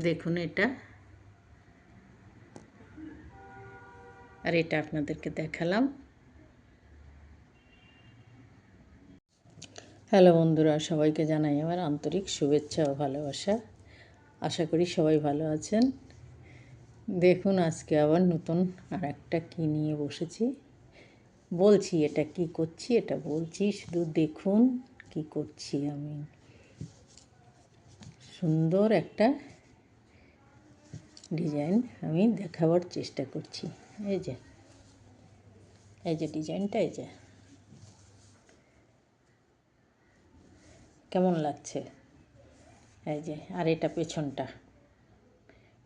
দেখুন এটা। আর এটা আপনাদেরকে দেখালাম। হ্যালো বন্ধুরা, সবাইকে জানাই আমার আন্তরিক শুভেচ্ছা ও ভালোবাসা। আশা করি সবাই ভালো আছেন। দেখুন, আজকে আবার নতুন আর একটা কী নিয়ে বসেছি। বলছি, এটা কি করছি? এটা বলছি, শুধু দেখুন কি করছি আমি। সুন্দর একটা ডিজাইন আমি দেখাবার চেষ্টা করছি। এই যে এই যে ডিজাইনটা, এই যে। কেমন লাগছে? এই যে, আর এটা পেছনটা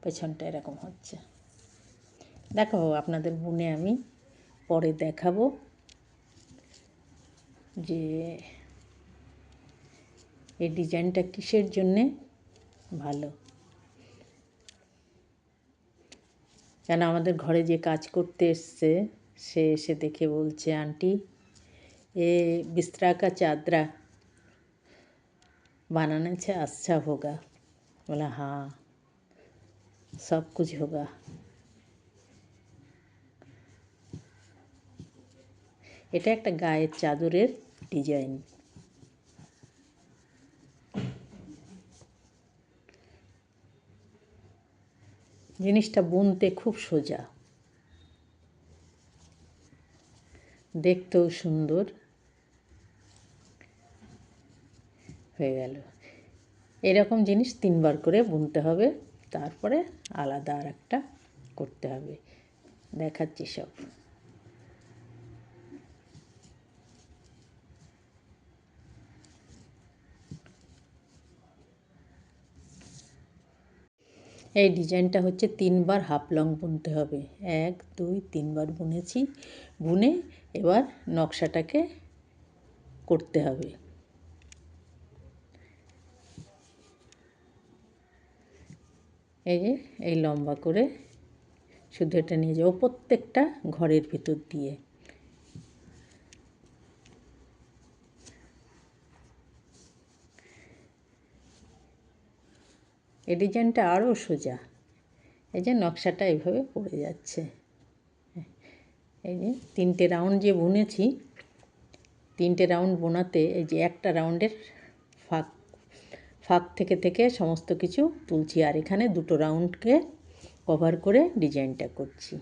পেছনটা এরকম হচ্ছে। দেখো, আপনাদের বুনে আমি পরে দেখাবো যে এই ডিজাইনটা কিসের জন্যে ভালো। কেন আমাদের ঘরে যে কাজ করতে এসছে, সে এসে দেখে বলছে, আন্টি, এ বিস্তরাকা চাদরা বানানেছে আচ্ছা হোগা। বলে হ্যাঁ সব কিছু হোগা। এটা একটা গায়ের চাদরের ডিজাইন। জিনিসটা বুনতে খুব সোজা। দেখতেও সুন্দর। হয়ে গেল। এরকম জিনিস তিনবার করে বুনতে হবে, তারপরে আলাদা আর একটা করতে হবে। দেখাচ্ছি সব। এই ডিজাইনটা হচ্ছে তিনবার হাফ লং বুনতে হবে। এক, দুই, তিনবার বুনেছি। বুনে এবার নকশাটাকে করতে হবে। এই যে, এই লম্বা করে শুধু এটা নিয়ে যাব প্রত্যেকটা ঘরের ভিতর দিয়ে। এই ডিজাইনটা আরও সোজা। এই যে নকশাটা এইভাবে পড়ে যাচ্ছে। এই যে তিনটে রাউন্ড যে বুনেছি, তিনটে রাউন্ড বোনাতে এই যে একটা রাউন্ডের ফাঁক ফাঁক থেকে থেকে সমস্ত কিছু তুলছি। আর এখানে দুটো রাউন্ডকে কভার করে ডিজাইনটা করছি।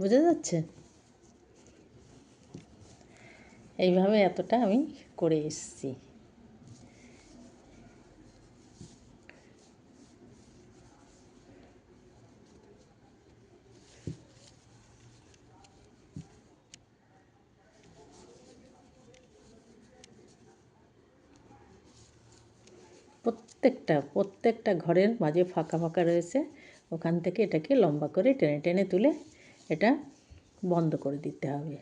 বোঝা যাচ্ছে? এইভাবে এতটা আমি করে এসছি। প্রত্যেকটা প্রত্যেকটা ঘরের মাঝে ফাঁকা ফাঁকা রয়েছে। ওখান থেকে এটাকে লম্বা করে টেনে টেনে তুলে এটা বন্ধ করে দিতে হবে।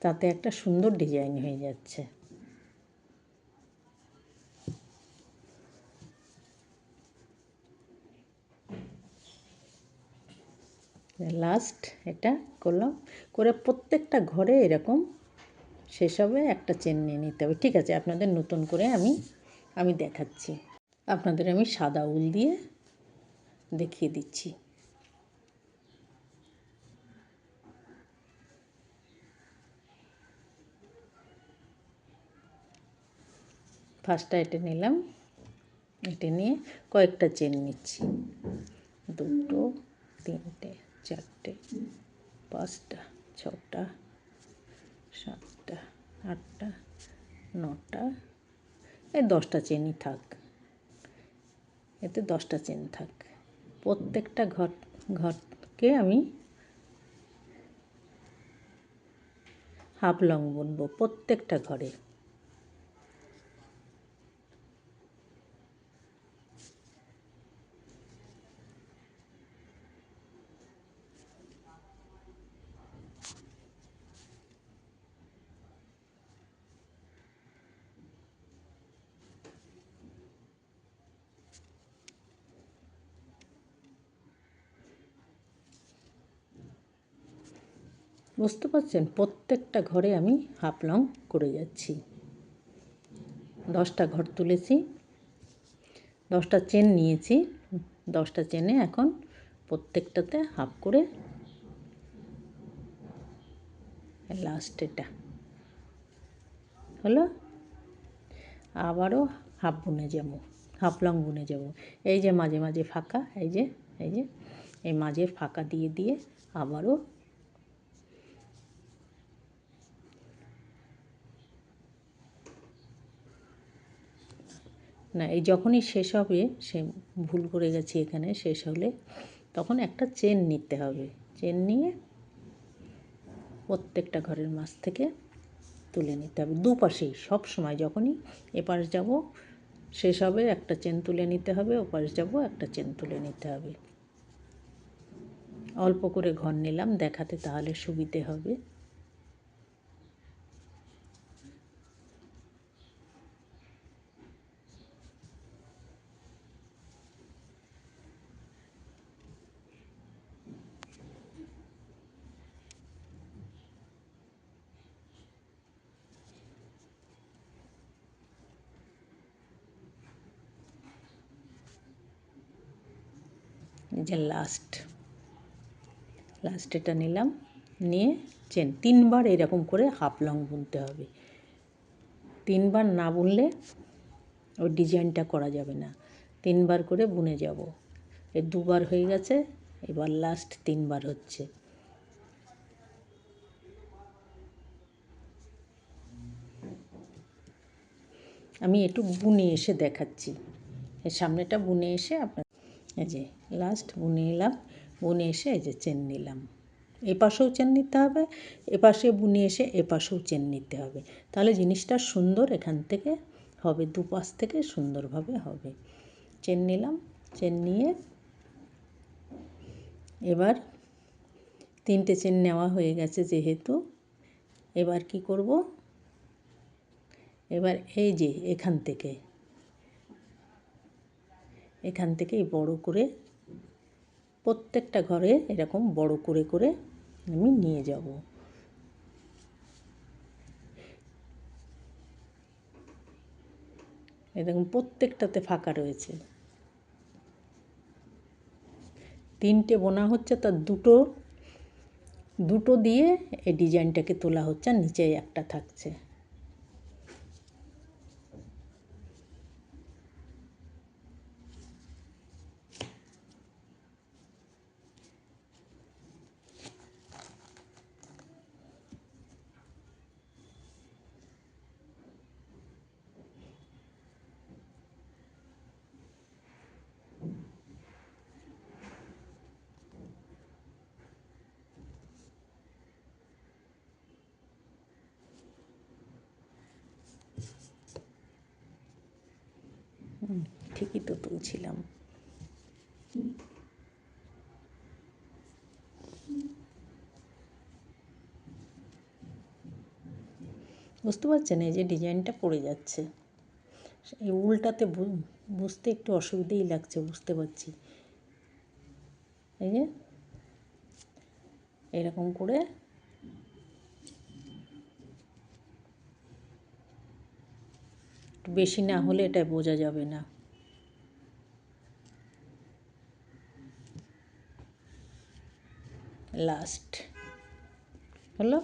তাতে একটা সুন্দর ডিজাইন হয়ে যাচ্ছে। লাস্ট এটা করলাম। করে প্রত্যেকটা ঘরে এরকম সেসবে একটা চেন নিয়ে নিতে হবে। ঠিক আছে, আপনাদের নতুন করে আমি আমি দেখাচ্ছি। আপনাদের আমি সাদা উল দিয়ে দেখিয়ে দিচ্ছি। ফার্স্টটা এটা নিলাম, এটা নিয়ে কয়েকটা চেন নিচ্ছি। দুটো, তিনটে, চারটে, পাঁচটা, ছটা, সাতটা, আটটা, নটা, এই দশটা চেনই থাক। এতে দশটা চেন থাক। প্রত্যেকটা ঘর ঘরকে আমি হাফ লং বুনবো প্রত্যেকটা ঘরে। বুঝতে পারছেন? প্রত্যেকটা ঘরে আমি হাফ লং করে যাচ্ছি। দশটা ঘর তুলেছি, দশটা চেন নিয়েছি, দশটা চেনে এখন প্রত্যেকটাতে হাফ করে লাস্ট এটা। হলো? আবারও হাফ বুনে যাব, হাফ লং বুনে যাব। এই যে মাঝে মাঝে ফাঁকা, এই যে এই যে, এই মাঝে ফাঁকা দিয়ে দিয়ে আবারও না, এই যখনই শেষ হবে, সে ভুল করে গেছি এখানে, শেষ হলে তখন একটা চেন নিতে হবে। চেন নিয়ে প্রত্যেকটা ঘরের মাছ থেকে তুলে নিতে হবে। দুপাশেই, সব সময় যখনই এপাশ যাব, শেষ হবে, একটা চেন তুলে নিতে হবে, ওপাশ যাব, একটা চেন তুলে নিতে হবে। অল্প করে ঘর নিলাম, দেখাতে তাহলে সুবিধে হবে। যে লাস্ট লাস্ট এটা নিলাম, নিয়ে চেন, তিনবার এরকম করে হাফ লং বুনতে হবে। তিনবার না বুনলে ওই ডিজাইনটা করা যাবে না। তিনবার করে বুনে যাব। এ দুবার হয়ে গেছে, এবার লাস্ট তিনবার হচ্ছে। আমি একটু বুনে এসে দেখাচ্ছি। সামনেটা বুনে এসে আপনার এই যে লাস্ট বুনে এলাম বুনে এসে এই যে চেন নিলাম। এ পাশেও চেন নিতে হবে এ পাশে বুনে এসে এ পাশেও চেন নিতে হবে। তাহলে জিনিসটা সুন্দর এখান থেকে হবে, দুপাশ থেকে সুন্দরভাবে হবে। চেন নিলাম, চেন নিয়ে এবার তিনটে চেন নেওয়া হয়ে গেছে যেহেতু। এবার কি করব? এবার এই যে এখান থেকে এখান থেকে বড় করে প্রত্যেকটা ঘরে এরকম বড় করে করে আমি নিয়ে যাব। এরকম প্রত্যেকটাতে ফাঁকা রয়েছে। তিনটে বোনা হচ্ছে, তার দুটো দুটো দিয়ে এই ডিজাইনটাকে তোলা হচ্ছে, আর নিচে একটা থাকছে। ঠিকই তো তুলছিলাম। বুঝতে পারছেন এই যে ডিজাইনটা পড়ে যাচ্ছে। এই উল্টাতে বুঝতে একটু অসুবিধেই লাগছে, বুঝতে পারছি। এই যে এরকম করে বেশি না হলে এটা বোঝা যাবে না। লাস্ট হলো?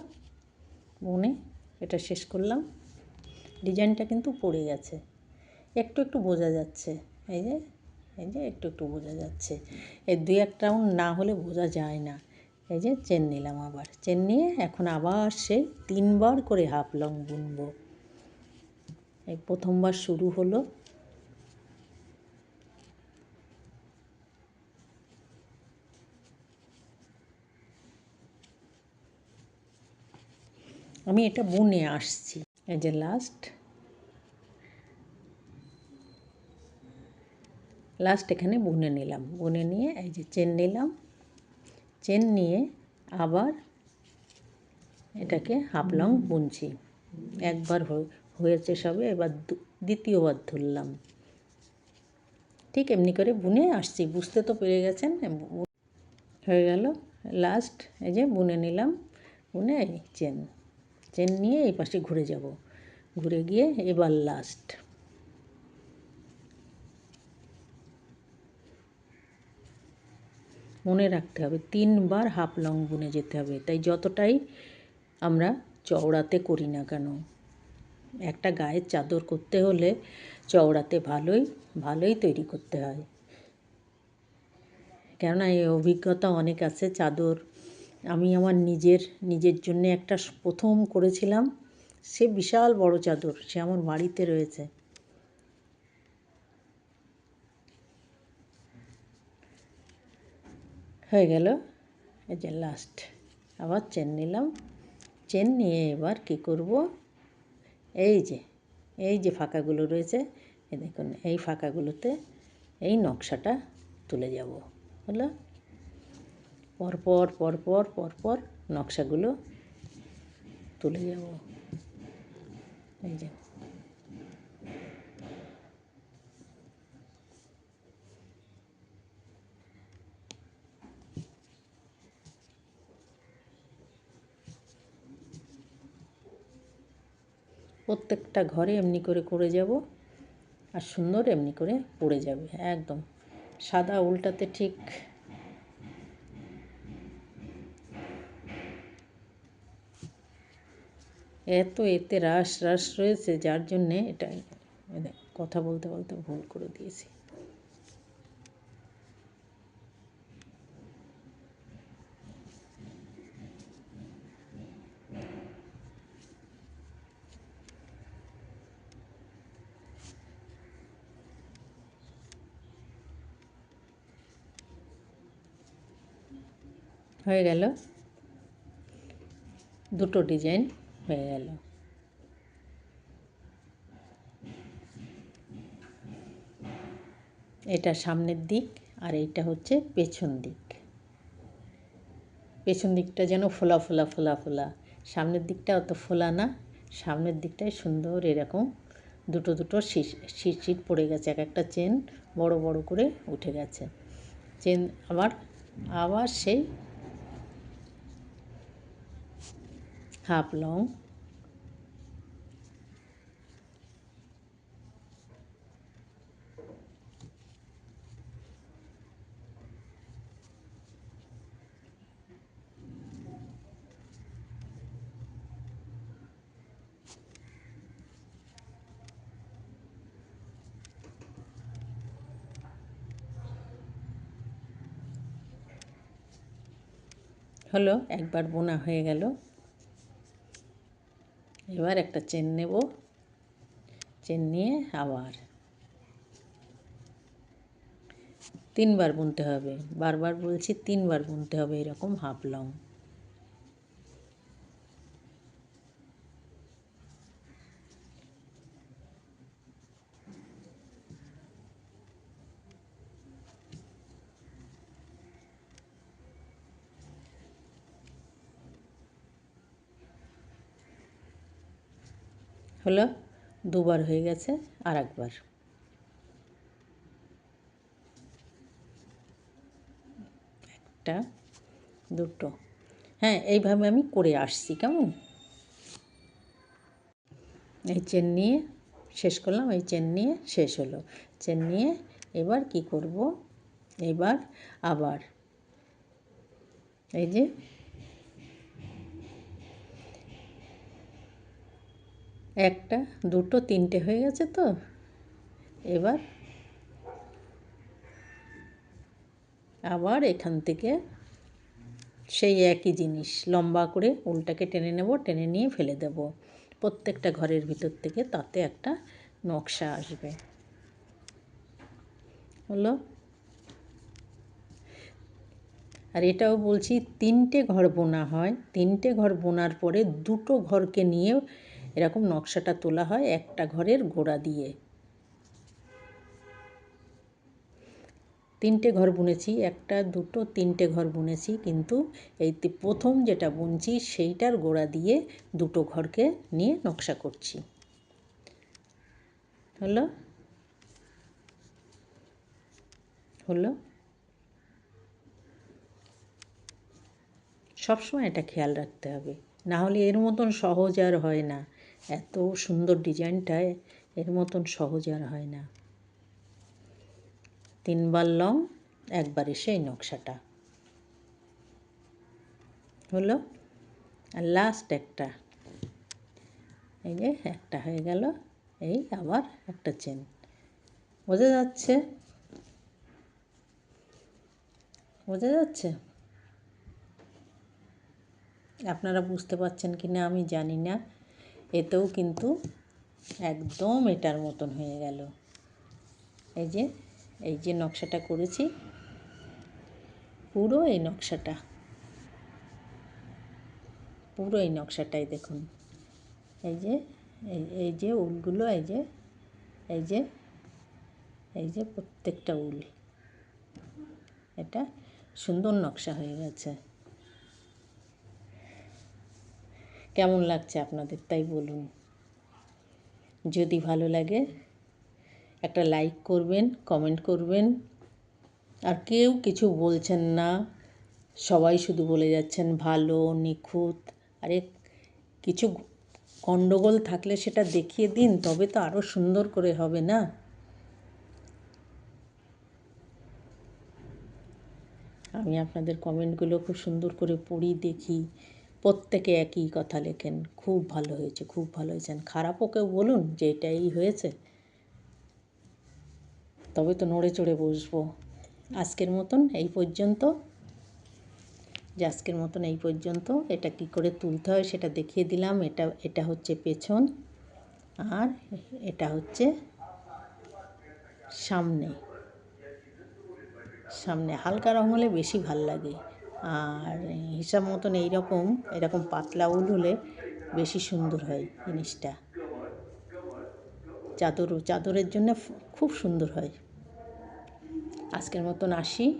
বুনে এটা শেষ করলাম। ডিজাইনটা কিন্তু পড়ে গেছে। একটু একটু বোঝা যাচ্ছে। এই যে এই যে, একটু একটু বোঝা যাচ্ছে। এই দুই এক রাউন্ড না হলে বোঝা যায় না। এই যে, চেন নিলাম আবার। চেন নিয়ে এখন আবার সেই তিনবার করে হাফ লং বুনবো। এই প্রথমবার শুরু হলো। আমি এটা বুনে আসছি। এই যে লাস্ট লাস্ট এখানে বুনে নিলাম। বুনে নিয়ে এই যে চেন নিলাম। চেন নিয়ে আবার এটাকে হাফ লং বুনছি। একবার হয়েছে সবে, এবার দ্বিতীয়বার ধরলাম। ঠিক এমনি করে বুনে আসছি। বুঝতে তো পেরে গেছেন? হয়ে গেল। লাস্ট এই যে বুনে নিলাম। বুনে চেন চেন নিয়ে এই পাশে ঘুরে যাব। ঘুরে গিয়ে এবার লাস্ট মনে রাখতে হবে, তিনবার হাফ লং বুনে যেতে হবে, তাই যতটাই আমরা চওড়াতে করি না কেন, একটা গায়ের চাদর করতে হলে চওড়াতে ভালোই ভালোই তৈরি করতে হয়। কেননা এই অভিজ্ঞতা অনেক আছে, চাদর আমি আমার নিজের নিজের জন্যে একটা প্রথম করেছিলাম। সে বিশাল বড় চাদর, সে আমার বাড়িতে রয়েছে। হয়ে গেল। এই যে লাস্ট আবার চেন নিলাম। চেন নিয়ে এবার কী করব? এই যে এই যে ফাঁকাগুলো রয়েছে দেখুন, এই ফাঁকাগুলোতে এই নকশাটা তুলে যাব। হলো পরপর পরপর পরপর নকশাগুলো তুলে যাব এই যে। প্রত্যেকটা ঘরে এমনি করে করে যাব, আর সুন্দর এমনি করে পড়ে যাবে, একদম। সাদা উল্টাতে ঠিক এত এতে রাস রাস রয়েছে, যার জন্যে এটা কথা বলতে বলতে ভুল করে দিয়েছি। হয়ে গেল। দুটো ডিজাইন। হয়ে গেল এটা সামনের দিক আর এইটা হচ্ছে পেছন দিক। পেছন দিকটা যেন ফোলা ফোলা ফোলা ফোলা। সামনের দিকটা অত ফোলা না, সামনের দিকটায় সুন্দর এরকম দুটো দুটো শীষ শীট পড়ে গেছে, এক একটা চেন বড় বড় করে উঠে গেছে। চেন আবার আবার সেই হাফ লং হলো একবার বোনা হয়ে গেল। এবার একটা চেন নেব। চেন নিয়ে আবার তিনবার বুনতে হবে। বারবার বলছি তিনবার বুনতে হবে, এরকম হাফ লং। হলো দুবার হয়ে গেছে আর একবার। একটা, দুটো। হ্যাঁ এইভাবে আমি করে আসছি, কেমন? এই চেন নিয়ে শেষ করলাম, এই চেন নিয়ে শেষ হলো। চেন নিয়ে এবার কি করব? এবার আবার। এই যে একটা, দুটো, তিনটে হয়ে গেছে তো। এবার আবার এখান থেকে সেই একই জিনিস, লম্বা করে উলটাকে টেনে নেব, টেনে নিয়ে ফেলে দেব। প্রত্যেকটা ঘরের ভিতর থেকে তাতে একটা নকশা আসবে। হলো? আর এটাও বলছি, তিনটে ঘর বোনা হয়। তিনটে ঘর বোনার পরে দুটো ঘরকে নিয়ে এরকম নকশাটা তোলা হয় একটা ঘরের গোড়া দিয়ে। তিনটে ঘর বুনেছি, একটা, দুটো, তিনটে ঘর বুনেছি, কিন্তু এই প্রথম যেটা বুনছি সেইটার গোড়া দিয়ে দুটো ঘরকে নিয়ে নকশা করছি। হলো? হলো? সবসময় এটা খেয়াল রাখতে হবে। না হলে এর মতন সহজ আর হয় না। এত সুন্দর ডিজাইনটায় এর মতন সহজ আর হয় না। তিনবার লং, একবার এসে এই নকশাটা। হলো, আর লাস্ট একটা। এই যে একটা হয়ে গেল, এই আবার একটা চেন বোঝা যাচ্ছে? বোঝা যাচ্ছে? আপনারা বুঝতে পারছেন কি না আমি জানি না। এতেও কিন্তু একদম এটার মতন হয়ে গেল। এই যে এই যে নকশাটা করেছি, পুরো এই নকশাটা। পুরো এই নকশাটাই দেখুন। এই যে এই যে উলগুলো, এই যে এই যে এই যে প্রত্যেকটা উল। এটা সুন্দর নকশা হয়ে গেছে। কেমন লাগছে আপনাদের? তাই বলুন। যদি ভালো লাগে, একটা লাইক করবেন কমেন্ট করবেন। আর কেউ কিছু বলছেন না, সবাই শুধু বলে যাচ্ছেন, ভালো, নিখুঁত। আরে, কিছু গণ্ডগোল থাকলে সেটা দেখিয়ে দিন, তবে তো আরও সুন্দর করে হবে না? আমি আপনাদের কমেন্টগুলো খুব সুন্দর করে পড়ি, দেখি। প্রত্যেকে একই কথা লেখেন, খুব ভালো হয়েছে, খুব ভালো হয়েছেন খারাপও কেউ বলুন যে এটাই হয়েছে। তবে তো নড়ে চড়ে বসবো। আজকের মতন এই পর্যন্ত। যে আজকের মতন এই পর্যন্ত। এটা কি করে তুলতে হয় সেটা দেখিয়ে দিলাম। এটা এটা হচ্ছে পেছন। আর এটা হচ্ছে সামনে। সামনে হালকা রং হলে বেশি ভালো লাগে। আর হিসাব মতন এইরকম, এরকম পাতলা উল হলে বেশি সুন্দর হয় জিনিসটা। চাদর, চাদরের জন্য খুব সুন্দর হয়। আজকের মতন আসি।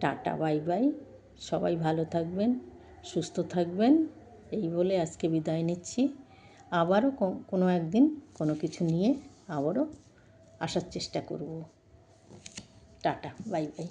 Tata, bye bye. সবাই ভালো থাকবেন, সুস্থ থাকবেন। এই বলে আজকে বিদায় নিচ্ছি। আবারও কোনো একদিন কোনো কিছু নিয়ে আবারও আসার চেষ্টা করব। Tata, bye bye.